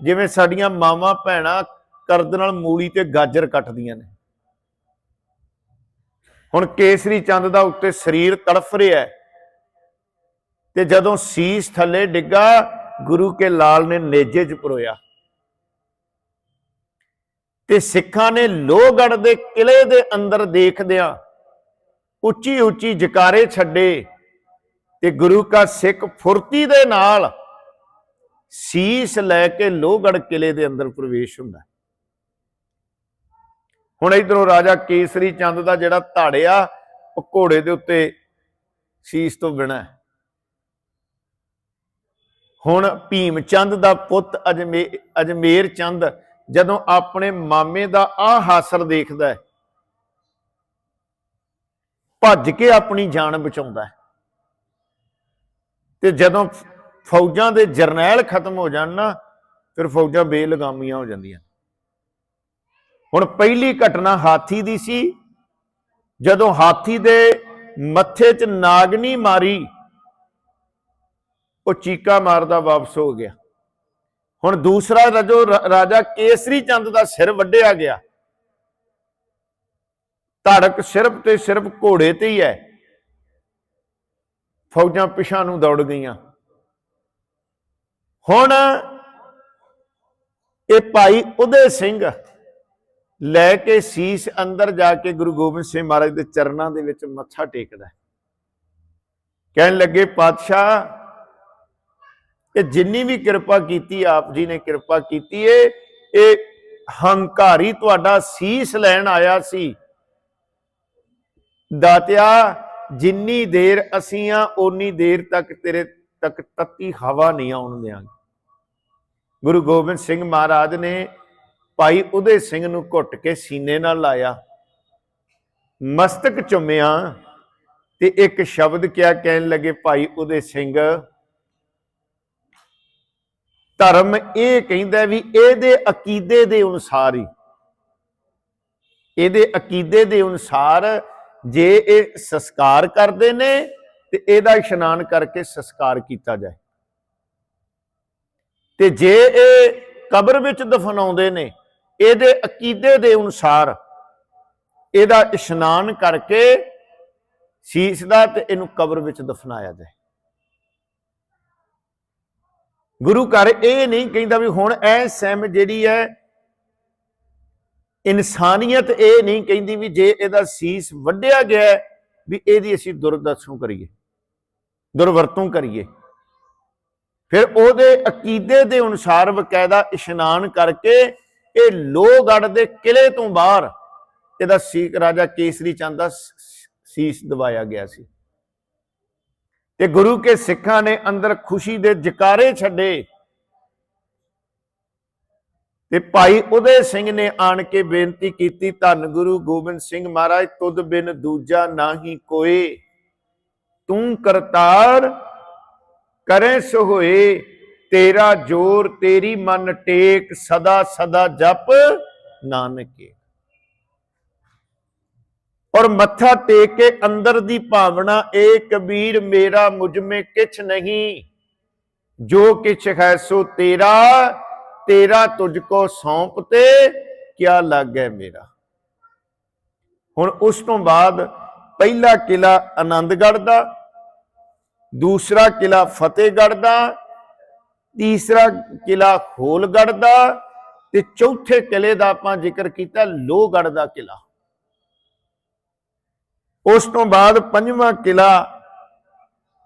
ਜਿਵੇਂ ਸਾਡੀਆਂ ਮਾਵਾਂ ਭੈਣਾਂ ਕਰਦ ਨਾਲ ਮੂਲੀ ਤੇ ਗਾਜਰ ਕੱਟਦੀਆਂ ਨੇ। ਹੁਣ ਕੇਸਰੀ ਚੰਦ ਦਾ ਉੱਤੇ ਸਰੀਰ ਤੜਫ ਰਿਹਾ ਤੇ ਜਦੋਂ ਸੀਸ ਥੱਲੇ ਡਿੱਗਾ, ਗੁਰੂ ਕੇ ਲਾਲ ਨੇ ਨੇਜੇ 'ਚ ਪਰੋਇਆ। ਤੇ ਸਿੱਖਾਂ ਨੇ ਲੋਹਗੜ ਦੇ ਕਿਲੇ ਦੇ ਅੰਦਰ ਦੇਖਦਿਆਂ ਉੱਚੀ ਉੱਚੀ ਜਕਾਰੇ ਛੱਡੇ ਤੇ ਗੁਰੂ ਕਾ ਸਿੱਖ ਫੁਰਤੀ ਦੇ ਨਾਲ ਸੀਸ ਲੈ ਕੇ ਲੋਹਗੜ ਕਿਲੇ ਦੇ ਅੰਦਰ ਪ੍ਰਵੇਸ਼ ਹੁੰਦਾ। ਹੁਣ ਇਧਰੋਂ ਰਾਜਾ ਕੇਸਰੀ ਚੰਦ ਦਾ ਜਿਹੜਾ ਧਾੜਿਆ, ਉਹ ਘੋੜੇ ਦੇ ਉੱਤੇ ਸੀਸ ਤੋਂ ਬਿਨਾ ਹੁਣ ਭੀਮ ਚੰਦ ਦਾ ਪੁੱਤ ਅਜਮੇ, ਅਜਮੇਰ ਚੰਦ ਜਦੋਂ ਆਪਣੇ ਮਾਮੇ ਦਾ ਆ ਹਾਸਰ ਦੇਖਦਾ ਹੈ, ਭੱਜ ਕੇ ਆਪਣੀ ਜਾਨ ਬਚਾਉਂਦਾ ਹੈ। ਤੇ ਜਦੋਂ ਫੌਜਾਂ ਦੇ ਜਰਨੈਲ ਖਤਮ ਹੋ ਜਾਣ ਨਾ, ਫਿਰ ਫੌਜਾਂ ਬੇਲਗਾਮੀਆਂ ਹੋ ਜਾਂਦੀਆਂ। ਹੁਣ ਪਹਿਲੀ ਘਟਨਾ ਹਾਥੀ ਦੀ ਸੀ, ਜਦੋਂ ਹਾਥੀ ਦੇ ਮੱਥੇ 'ਚ ਨਾਗਨੀ ਮਾਰੀ, ਉਹ ਚੀਕਾ ਮਾਰਦਾ ਵਾਪਸ ਹੋ ਗਿਆ। ਹੁਣ ਦੂਸਰਾ ਰਜੋ ਰਾਜਾ ਕੇਸਰੀ ਚੰਦ ਦਾ ਸਿਰ ਵੱਢਿਆ ਗਿਆ। ਧੜਕ ਸਿਰਫ ਤੇ ਸਿਰਫ ਘੋੜੇ ਤੇ ਹੀ ਹੈ। ਫੌਜਾਂ ਪਿਛਾਂ ਨੂੰ ਦੌੜ ਗਈਆਂ। ਹੁਣ ਇਹ ਭਾਈ ਉਦੇ ਸਿੰਘ ਲੈ ਕੇ ਸੀਸ ਅੰਦਰ ਜਾ ਕੇ ਗੁਰੂ ਗੋਬਿੰਦ ਸਿੰਘ ਮਹਾਰਾਜ ਦੇ ਚਰਨਾਂ ਦੇ ਵਿੱਚ ਮੱਥਾ ਟੇਕਦਾ ਕਹਿਣ ਲੱਗੇ, ਪਾਤਸ਼ਾਹ ਇਹ ਜਿੰਨੀ ਵੀ ਕਿਰਪਾ ਕੀਤੀ ਆਪ ਜੀ ਨੇ ਕਿਰਪਾ ਕੀਤੀ ਏ, ਇਹ ਹੰਕਾਰੀ ਤੁਹਾਡਾ ਸੀਸ ਲੈਣ ਆਇਆ ਸੀ। ਦਾਤਿਆ, ਜਿੰਨੀ ਦੇਰ ਅਸੀਂ ਆ, ਓਨੀ ਦੇਰ ਤੱਕ ਤੇਰੇ ਤੱਕ ਤੱਤੀ ਹਵਾ ਨਹੀਂ ਆਉਣ ਦਿਆਂਗੇ। ਗੁਰੂ ਗੋਬਿੰਦ ਸਿੰਘ ਮਹਾਰਾਜ ਨੇ ਭਾਈ ਉਦੇ ਸਿੰਘ ਨੂੰ ਘੁੱਟ ਕੇ ਸੀਨੇ ਨਾਲ ਲਾਇਆ। ਮਸਤਕ ਚੁੰਮਿਆ ਤੇ ਇੱਕ ਸ਼ਬਦ ਕਿਹਾ ਕਹਿਣ ਲੱਗੇ ਭਾਈ ਉਦੇ ਸਿੰਘ ਧਰਮ ਇਹ ਕਹਿੰਦਾ ਵੀ ਇਹਦੇ ਅਕੀਦੇ ਦੇ ਅਨੁਸਾਰ ਹੀ। ਇਹਦੇ ਅਕੀਦੇ ਦੇ ਅਨੁਸਾਰ ਜੇ ਇਹ ਸੰਸਕਾਰ ਕਰਦੇ ਨੇ ਤੇ ਇਹਦਾ ਇਸ਼ਨਾਨ ਕਰਕੇ ਸੰਸਕਾਰ ਕੀਤਾ ਜਾਏ। ਤੇ ਜੇ ਇਹ ਕਬਰ ਵਿੱਚ ਦਫਨਾਉਂਦੇ ਨੇ, ਇਹਦੇ ਅਕੀਦੇ ਦੇ ਅਨੁਸਾਰ ਇਹਦਾ ਇਸ਼ਨਾਨ ਕਰਕੇ ਸੀਸ ਦਾ ਤੇ ਇਹਨੂੰ ਕਬਰ ਵਿੱਚ ਦਫਨਾਇਆ ਜਾਏ। ਗੁਰੂ ਘਰ ਇਹ ਨਹੀਂ ਕਹਿੰਦਾ ਵੀ ਹੁਣ ਐ ਸੈਮ ਜਿਹੜੀ ਹੈ ਇਨਸਾਨੀਅਤ ਇਹ ਨਹੀਂ ਕਹਿੰਦੀ ਵੀ ਜੇ ਇਹਦਾ ਸੀਸ ਵੱਢਿਆ ਗਿਆ ਵੀ ਇਹਦੀ ਅਸੀਂ ਦੁਰਦਰਸ਼ਨ ਕਰੀਏ, ਦੁਰਵਰਤੋਂ ਕਰੀਏ। ਫਿਰ ਉਹਦੇ ਅਕੀਦੇ ਦੇ ਅਨੁਸਾਰ ਬਕਾਇਦਾ ਇਸ਼ਨਾਨ ਕਰਕੇ ਇਹ ਲੋਹਗੜ ਦੇ ਕਿਲੇ ਤੋਂ ਬਾਹਰ ਇਹਦਾ ਸੀਕ ਰਾਜਾ ਕੇਸਰੀ ਚੰਦ ਦਾ ਸੀਸ ਦਵਾਇਆ ਗਿਆ ਸੀ। ਤੇ ਗੁਰੂ ਕੇ ਸਿੱਖਾਂ ਨੇ ਅੰਦਰ ਖੁਸ਼ੀ ਦੇ ਜਕਾਰੇ ਛੱਡੇ। ਤੇ ਭਾਈ ਉਦੇ ਸਿੰਘ ਨੇ ਆਣ ਕੇ ਬੇਨਤੀ ਕੀਤੀ, ਧੰਨ ਗੁਰੂ ਗੋਬਿੰਦ ਸਿੰਘ ਮਹਾਰਾਜ, ਤੁਧ ਬਿਨ ਦੂਜਾ ਨਾਹੀ ਕੋਏ। ਤੂੰ ਕਰਤਾਰ ਕਰੇ ਸੋ ਹੋਏ ਤੇਰਾ ਜੋਰ ਤੇਰੀ ਮਨ ਟੇਕ, ਸਦਾ ਸਦਾ ਜਪ ਨਾਨਕੇ। ਔਰ ਮੱਥਾ ਟੇਕ ਕੇ ਅੰਦਰ ਦੀ ਭਾਵਨਾ ਇਹ ਕਬੀਰ ਮੇਰਾ ਮੁਝ ਮੇ ਕਿਛ ਨਹੀਂ। ਜੋ ਕਿਛ ਹੈ ਸੋ ਤੇਰਾ ਤੇਰਾ ਤੁਝ ਕੋ ਸੌਂਪ ਤੇ, ਕਿਆ ਲੱਗੈ ਮੇਰਾ? ਹੁਣ ਉਸ ਤੋਂ ਬਾਅਦ ਪਹਿਲਾ ਕਿਲਾ ਆਨੰਦਗੜ੍ਹ ਦਾ, ਦੂਸਰਾ ਕਿਲਾ ਫਤਿਹਗੜ੍ਹ ਦਾ, ਤੀਸਰਾ ਕਿਲਾ ਹੋਲਗੜ੍ਹ ਦਾ ਤੇ ਚੌਥੇ ਕਿਲੇ ਦਾ ਆਪਾਂ ਜ਼ਿਕਰ ਕੀਤਾ ਲੋਹਗੜ੍ਹ ਦਾ ਕਿਲਾ। ਉਸ ਤੋਂ ਬਾਅਦ ਪੰਜਵਾਂ ਕਿਲਾ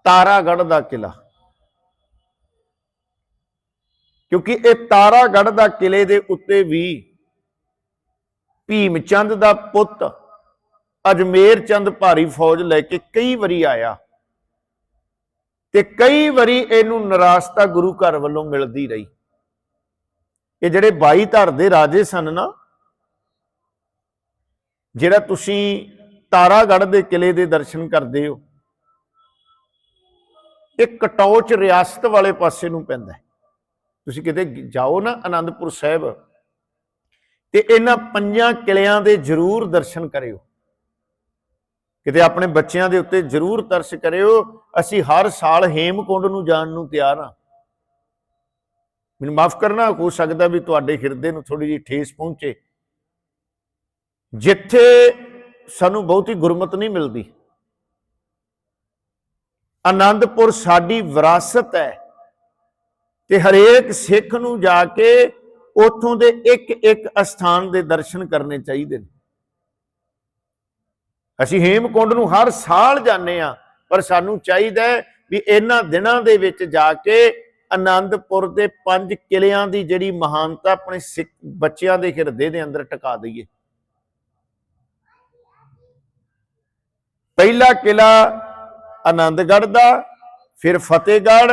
ਤਾਰਾਗੜ੍ਹ ਦਾ ਕਿਲਾ। ਕਿਉਂਕਿ ਇਹ ਤਾਰਾਗੜ੍ਹ ਦਾ ਕਿਲੇ ਦੇ ਉੱਤੇ ਵੀ ਭੀਮ ਚੰਦ ਦਾ ਪੁੱਤ ਅਜਮੇਰ ਚੰਦ ਭਾਰੀ ਫੌਜ ਲੈ ਕੇ ਕਈ ਵਾਰੀ ਆਇਆ ਤੇ ਕਈ ਵਾਰੀ ਇਹਨੂੰ ਨਿਰਾਸ਼ਤਾ ਗੁਰੂ ਘਰ ਵੱਲੋਂ ਮਿਲਦੀ ਰਹੀ। ਇਹ ਜਿਹੜੇ 22 ਧਰ ਦੇ ਰਾਜੇ ਸਨ ਨਾ, ਜਿਹੜਾ ਤੁਸੀਂ ਤਾਰਾਗੜ੍ਹ ਦੇ ਕਿਲੇ ਦੇ ਦਰਸ਼ਨ ਕਰਦੇ ਹੋ। ਇਹ ਕਟੌਚ ਰਿਆਸਤ ਵਾਲੇ ਪਾਸੇ ਨੂੰ ਪੈਂਦਾ ਤੁਸੀਂ ਕਿਤੇ ਜਾਓ ਨਾ ਆਨੰਦਪੁਰ ਸਾਹਿਬ ਤੇ ਇਹਨਾਂ ਪੰਜਾਂ ਕਿਲਿਆਂ ਦੇ ਜ਼ਰੂਰ ਦਰਸ਼ਨ ਕਰਿਓ। ਕਿਤੇ ਆਪਣੇ ਬੱਚਿਆਂ ਦੇ ਉੱਤੇ ਜ਼ਰੂਰ ਤਰਸ ਕਰਿਓ। ਅਸੀਂ ਹਰ ਸਾਲ ਹੇਮਕੁੰਡ ਨੂੰ ਜਾਣ ਨੂੰ ਤਿਆਰ ਹਾਂ। ਮੈਨੂੰ ਮਾਫ ਕਰਨਾ, ਹੋ ਸਕਦਾ ਵੀ ਤੁਹਾਡੇ ਹਿਰਦੇ ਨੂੰ ਥੋੜੀ ਜਿਹੀ ਠੇਸ ਪਹੁੰਚੇ। ਜਿੱਥੇ ਸਾਨੂੰ ਬਹੁਤੀ ਗੁਰਮਤ ਨਹੀਂ ਮਿਲਦੀ। ਆਨੰਦਪੁਰ ਸਾਡੀ ਵਿਰਾਸਤ ਹੈ ਤੇ ਹਰੇਕ ਸਿੱਖ ਨੂੰ ਜਾ ਕੇ ਉਥੋਂ ਦੇ ਇੱਕ ਇੱਕ ਅਸਥਾਨ ਦੇ ਦਰਸ਼ਨ ਕਰਨੇ ਚਾਹੀਦੇ ਨੇ। ਅਸੀਂ ਹੇਮਕੁੰਡ ਨੂੰ ਹਰ ਸਾਲ ਜਾਂਦੇ ਆ ਪਰ ਸਾਨੂੰ ਚਾਹੀਦਾ ਹੈ ਵੀ ਇਹਨਾਂ ਦਿਨਾਂ ਦੇ ਵਿੱਚ ਜਾ ਕੇ ਆਨੰਦਪੁਰ ਦੇ ਪੰਜ ਕਿਲਿਆਂ ਦੀ ਜਿਹੜੀ ਮਹਾਨਤਾ ਆਪਣੇ ਸਿੱਖ ਬੱਚਿਆਂ ਦੇ ਹਿਰਦੇ ਦੇ ਅੰਦਰ ਟਿਕਾ ਦਈਏ। ਪਹਿਲਾ ਕਿਲਾ ਆਨੰਦਗੜ੍ਹ ਦਾ, ਫਿਰ ਫਤਿਹਗੜ੍ਹ,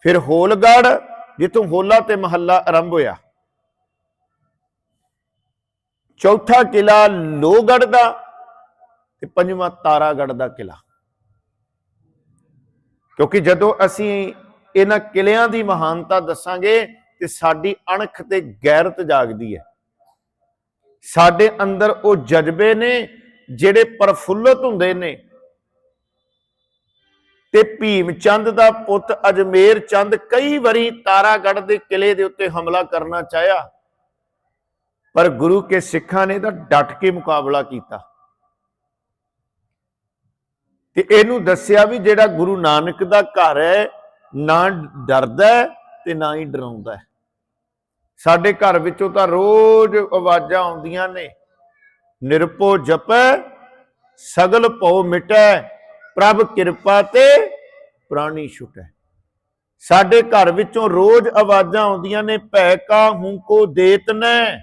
ਫਿਰ ਹੋਲਗੜ੍ਹ, ਜਿੱਥੋਂ ਹੋਲਾ ਤੇ ਮਹੱਲਾ ਆਰੰਭ ਹੋਇਆ। ਚੌਥਾ ਕਿਲਾ ਲੋਹਗੜ ਦਾ ਤੇ ਪੰਜਵਾਂ ਤਾਰਾਗੜ ਦਾ ਕਿਲਾ। ਕਿਉਂਕਿ ਜਦੋਂ ਅਸੀਂ ਇਹਨਾਂ ਕਿਲਿਆਂ ਦੀ ਮਹਾਨਤਾ ਦੱਸਾਂਗੇ ਤੇ ਸਾਡੀ ਅਣਖ ਤੇ ਗੈਰਤ ਜਾਗਦੀ ਹੈ। ਸਾਡੇ ਅੰਦਰ ਉਹ ਜਜ਼ਬੇ ਨੇ ਜਿਹੜੇ ਪ੍ਰਫੁੱਲਤ ਹੁੰਦੇ ਨੇ। ਤੇ ਭੀਮ ਚੰਦ ਦਾ ਪੁੱਤ ਅਜਮੇਰ ਚੰਦ ਕਈ ਵਾਰੀ ਤਾਰਾਗੜ ਦੇ ਕਿਲੇ ਦੇ ਉੱਤੇ ਹਮਲਾ ਕਰਨਾ ਚਾਹਿਆ। ਪਰ ਗੁਰੂ ਕੇ ਸਿੱਖਾਂ ਨੇ ਤਾਂ ਡਟ ਕੇ ਮੁਕਾਬਲਾ ਕੀਤਾ। ਤੇ ਇਹਨੂੰ ਦੱਸਿਆ ਵੀ ਜਿਹੜਾ ਗੁਰੂ ਨਾਨਕ ਦਾ ਘਰ ਹੈ, ਨਾ ਡਰਦਾ ਤੇ ਨਾ ਹੀ ਡਰਾਉਂਦਾ ਸਾਡੇ ਘਰ ਵਿੱਚੋਂ ਤਾਂ ਰੋਜ਼ ਆਵਾਜ਼ਾਂ ਆਉਂਦੀਆਂ ਨੇ। ਨਿਰਪੋ ਜਪੈ, ਸਗਲ ਭਉ ਮਿਟੈ, ਪ੍ਰਭ ਕਿਰਪਾ ਤੇ ਪ੍ਰਾਣੀ ਛੁਟੈ। ਸਾਡੇ ਘਰ ਵਿੱਚੋਂ ਰੋਜ਼ ਆਵਾਜ਼ਾਂ ਆਉਂਦੀਆਂ ਨੇ, ਭੈ ਕਾ ਹੂੰ ਦੇਤ ਨੈ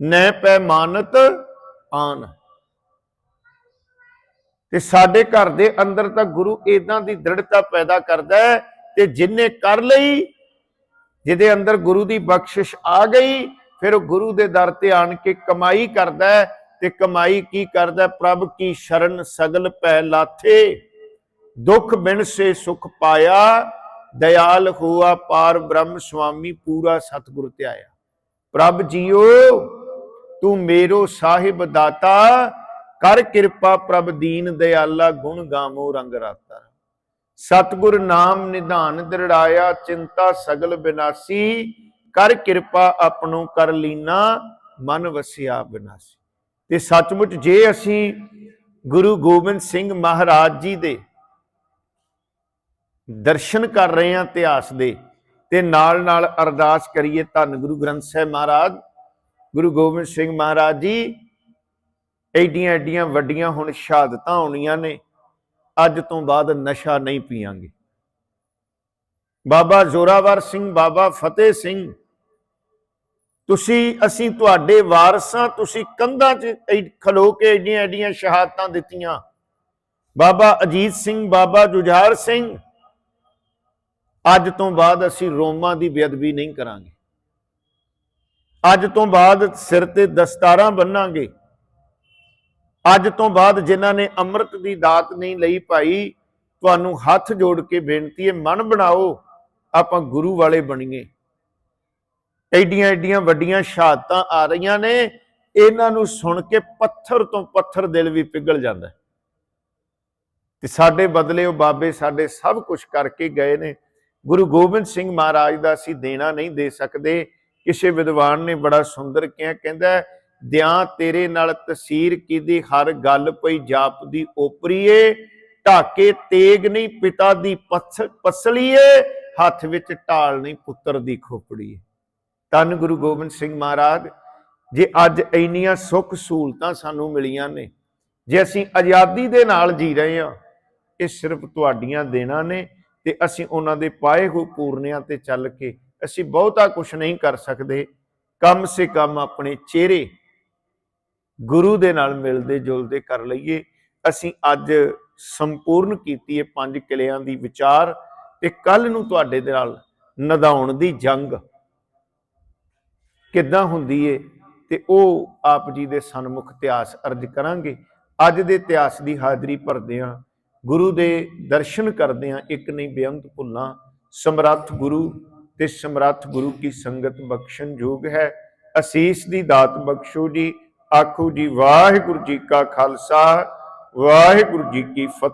ਨੈ ਪੈ ਮਾਨਤ ਆਨ। ਤੇ ਸਾਡੇ ਘਰ ਦੇ ਅੰਦਰ ਤਾਂ ਗੁਰੂ ਇਦਾਂ ਦੀ ਦ੍ਰਿੜਤਾ ਪੈਦਾ ਕਰਦਾ ਹੈ, ਤੇ ਜਿਨੇ ਕਰ ਲਈ, ਜਿਹਦੇ ਅੰਦਰ ਗੁਰੂ ਦੀ ਬਖਸ਼ਿਸ਼ ਆ ਗਈ ਫਿਰ ਉਹ ਗੁਰੂ ਦੇ ਦਰ ਤੇ ਆਣ ਕੇ ਕਮਾਈ ਕਰਦਾ ਤੇ ਕਮਾਈ ਕੀ ਕਰਦਾ ਪ੍ਰਭ ਕੀ ਸ਼ਰਨ ਸਗਲ ਪੈ ਲਾਥੇ। ਦੁੱਖ ਬਿਨ ਸੇ ਸੁਖ ਪਾਇਆ, ਦਇਆਲ ਹੋਆ ਪਾਰ ਬ੍ਰਹਮ ਸੁਆਮੀ ਪੂਰਾ ਸਤਿਗੁਰ ਧਿਆਇਆ। ਪ੍ਰਭ ਜੀਓ, ਤੂੰ ਮੇਰੋ ਸਾਹਿਬ ਦਾਤਾ, ਕਰ ਕਿਰਪਾ ਪ੍ਰਭ ਦੀਨ ਦਿਆਲਾ ਗੁਣ ਗਾਵੋ ਰੰਗ ਰਾਤਾ। ਸਤਿਗੁਰ ਨਾਮ ਨਿਧਾਨ ਦ੍ਰਿੜਾਇਆ, ਚਿੰਤਾ ਸਗਲ ਬਿਨਾਸੀ ਕਰ ਕਿਰਪਾ ਆਪਣੋ ਕਰ ਲੀਨਾ, ਮਨ ਵਸਿਆ ਬਿਨਾਸੀ। ਤੇ ਸੱਚਮੁੱਚ ਜੇ ਅਸੀਂ ਗੁਰੂ ਗੋਬਿੰਦ ਸਿੰਘ ਮਹਾਰਾਜ ਜੀ ਦੇ ਦਰਸ਼ਨ ਕਰ ਰਹੇ ਹਾਂ ਇਤਿਹਾਸ ਦੇ, ਤੇ ਨਾਲ ਨਾਲ ਅਰਦਾਸ ਕਰੀਏ ਧੰਨ ਗੁਰੂ ਗ੍ਰੰਥ ਸਾਹਿਬ ਮਹਾਰਾਜ, ਗੁਰੂ ਗੋਬਿੰਦ ਸਿੰਘ ਮਹਾਰਾਜ ਜੀ ਐਡੀਆਂ ਐਡੀਆਂ ਵੱਡੀਆਂ ਹੁਣ ਸ਼ਹਾਦਤਾਂ ਹੋਣੀਆਂ ਨੇ, ਅੱਜ ਤੋਂ ਬਾਅਦ ਨਸ਼ਾ ਨਹੀਂ ਪੀਾਂਗੇ ਬਾਬਾ ਜ਼ੋਰਾਵਰ ਸਿੰਘ, ਬਾਬਾ ਫਤਿਹ ਸਿੰਘ ਤੁਸੀਂ, ਅਸੀਂ ਤੁਹਾਡੇ ਵਾਰਸਾਂ, ਤੁਸੀਂ ਕੰਧਾਂ 'ਚ ਖਲੋ ਕੇ ਐਡੀਆਂ ਐਡੀਆਂ ਸ਼ਹਾਦਤਾਂ ਦਿੱਤੀਆਂ। ਬਾਬਾ ਅਜੀਤ ਸਿੰਘ, ਬਾਬਾ ਜੁਝਾਰ ਸਿੰਘ, ਅੱਜ ਤੋਂ ਬਾਅਦ ਅਸੀਂ ਰੋਮਾਂ ਦੀ ਬੇਅਦਬੀ ਨਹੀਂ ਕਰਾਂਗੇ। ਅੱਜ ਤੋਂ ਬਾਅਦ ਸਿਰ ਤੇ ਦਸਤਾਰਾਂ ਬੰਨਾਂਗੇ। ਅੱਜ ਤੋਂ ਬਾਅਦ ਜਿਨ੍ਹਾਂ ਨੇ ਅੰਮ੍ਰਿਤ ਦੀ ਦਾਤ ਨਹੀਂ ਲਈ ਭਾਈ, ਤੁਹਾਨੂੰ ਹੱਥ ਜੋੜ ਕੇ ਬੇਨਤੀ ਹੈ, ਮਨ ਬਣਾਓ, ਆਪਾਂ ਗੁਰੂ ਵਾਲੇ ਬਣੀਏ। ਐਡੀਆਂ ਐਡੀਆਂ ਵੱਡੀਆਂ ਸ਼ਹਾਦਤਾਂ ਆ ਰਹੀਆਂ ਨੇ, ਇਹਨਾਂ ਨੂੰ ਸੁਣ ਕੇ ਪੱਥਰ ਤੋਂ ਪੱਥਰ ਦਿਲ ਵੀ ਪਿਘਲ ਜਾਂਦਾ ਤੇ ਸਾਡੇ ਬਦਲੇ ਉਹ ਬਾਬੇ ਸਾਡੇ ਸਭ ਕੁਝ ਕਰਕੇ ਗਏ ਨੇ। ਗੁਰੂ ਗੋਬਿੰਦ ਸਿੰਘ ਮਹਾਰਾਜ ਦਾ ਅਸੀਂ ਦੇਣਾ ਨਹੀਂ ਦੇ ਸਕਦੇ। ਕਿਸੇ ਵਿਦਵਾਨ ਨੇ ਬੜਾ ਸੁੰਦਰ ਕਿਹਾ, ਕਹਿੰਦਾ ਦਿਆਂ ਤੇਰੇ ਨਾਲ ਤਸੀਰ ਕੀਦੀ, ਹਰ ਗੱਲ ਪਈ ਜਾਪ ਦੀ ਓਪਰੀਏ। ਢਾਕੇ ਤੇਗ ਨਹੀਂ, ਪਿਤਾ ਦੀ ਪੱਥ- ਪਸਲੀਏ ਹੱਥ ਵਿੱਚ ਢਾਲ ਨਹੀਂ, ਪੁੱਤਰ ਦੀ ਖੋਪੜੀਏ। ਧੰਨ ਗੁਰੂ ਗੋਬਿੰਦ ਸਿੰਘ ਮਹਾਰਾਜ, ਜੇ ਅੱਜ ਇੰਨੀਆਂ ਸੁੱਖ ਸਹੂਲਤਾਂ ਸਾਨੂੰ ਮਿਲੀਆਂ ਨੇ, ਜੇ ਅਸੀਂ ਆਜ਼ਾਦੀ ਦੇ ਨਾਲ ਜੀ ਰਹੇ ਹਾਂ, ਇਹ ਸਿਰਫ ਤੁਹਾਡੀਆਂ ਦੇਣਾ ਨੇ ਤੇ ਅਸੀਂ ਉਹਨਾਂ ਦੇ ਪਾਏ ਹੋਏ ਪੂਰਨਿਆਂ ਤੇ ਚੱਲ ਕੇ ਅਸੀਂ ਬਹੁਤਾ ਕੁਝ ਨਹੀਂ ਕਰ ਸਕਦੇ। ਕਮ ਸੇ ਕਮ ਆਪਣੇ ਚਿਹਰੇ ਗੁਰੂ ਦੇ ਨਾਲ ਮਿਲਦੇ ਜੁਲਦੇ ਕਰ ਲਈਏ। ਅਸੀਂ ਅੱਜ ਸੰਪੂਰਨ ਕੀਤੀ ਹੈ ਪੰਜ ਕਿਲਿਆਂ ਦੀ ਵਿਚਾਰ ਤੇ ਕੱਲ ਨੂੰ ਤੁਹਾਡੇ ਦੇ ਨਾਲ ਨਦਾਉਣ ਦੀ ਜੰਗ ਕਿੱਦਾਂ ਹੁੰਦੀ ਏ ਤੇ ਉਹ ਆਪ ਜੀ ਦੇ ਸਨਮੁਖ ਇਤਿਹਾਸ ਅਰਜ ਕਰਾਂਗੇ। ਅੱਜ ਦੇ ਇਤਿਹਾਸ ਦੀ ਹਾਜ਼ਰੀ ਭਰਦੇ ਹਾਂ। ਗੁਰੂ ਦੇ ਦਰਸ਼ਨ ਕਰਦੇ ਹਾਂ। ਇੱਕ ਨਹੀਂ ਬੇਅੰਤ ਭੁੱਲਾਂ। ਸਮਰੱਥ ਗੁਰੂ ਤੇ ਸਮਰੱਥ ਗੁਰੂ ਕੀ ਸੰਗਤ ਬਖਸ਼ਣ ਯੋਗ ਹੈ। ਅਸੀਸ ਦੀ ਦਾਤ ਬਖਸ਼ੋ ਜੀ। ਆਖੋ ਜੀ, ਵਾਹਿਗੁਰੂ ਜੀ ਕਾ ਖਾਲਸਾ। ਵਾਹਿਗੁਰੂ ਜੀ ਕੀ ਫਤਿਹ।